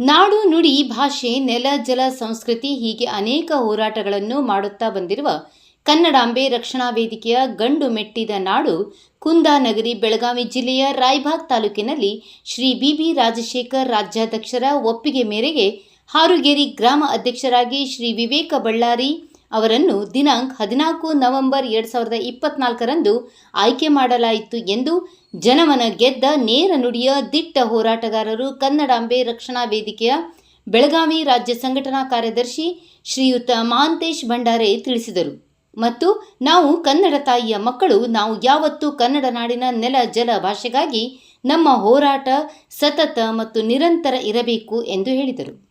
ನಾಡು ನುಡಿ ಭಾಷೆ, ನೆಲ, ಜಲ, ಸಂಸ್ಕೃತಿ ಹೀಗೆ ಅನೇಕ ಹೋರಾಟಗಳನ್ನು ಮಾಡುತ್ತಾ ಬಂದಿರುವ ಕನ್ನಡಾಂಬೆ ರಕ್ಷಣಾ ವೇದಿಕೆಯ ಗಂಡು ಮೆಟ್ಟಿದ ನಾಡು ಕುಂದಾನಗರಿ, ಬೆಳಗಾವಿ ಜಿಲ್ಲೆಯ ರಾಯ್ಬಾಗ್ ತಾಲೂಕಿನಲ್ಲಿ ಶ್ರೀ ಬಿ ಬಿ ರಾಜಶೇಖರ್ ರಾಜ್ಯಾಧ್ಯಕ್ಷರ ಒಪ್ಪಿಗೆ ಮೇರೆಗೆ ಹಾರುಗೇರಿ ಗ್ರಾಮ ಅಧ್ಯಕ್ಷರಾಗಿ ಶ್ರೀ ವಿವೇಕ ಬಳ್ಳಾರಿ ಅವರನ್ನು ದಿನಾಂಕ ಹದಿನಾಲ್ಕು ನವೆಂಬರ್ ಎರಡು ಸಾವಿರದ ಇಪ್ಪತ್ನಾಲ್ಕರಂದು ಆಯ್ಕೆ ಮಾಡಲಾಯಿತು ಎಂದು ಜನಮನ ಗೆದ್ದ ನೇರ ನುಡಿಯ ದಿಟ್ಟ ಹೋರಾಟಗಾರರು ಕನ್ನಡಾಂಬೆ ರಕ್ಷಣಾ ವೇದಿಕೆಯ ಬೆಳಗಾವಿ ರಾಜ್ಯ ಸಂಘಟನಾ ಕಾರ್ಯದರ್ಶಿ ಶ್ರೀಯುತ ಮಾಂತೇಶ್ ಭಂಡಾರೆ ತಿಳಿಸಿದರು. ಮತ್ತು ನಾವು ಕನ್ನಡ ತಾಯಿಯ ಮಕ್ಕಳು, ನಾವು ಯಾವತ್ತೂ ಕನ್ನಡ ನಾಡಿನ ನೆಲ, ಜಲ ಭಾಷೆಗಾಗಿ ನಮ್ಮ ಹೋರಾಟ ಸತತ ಮತ್ತು ನಿರಂತರ ಇರಬೇಕು ಎಂದು ಹೇಳಿದರು.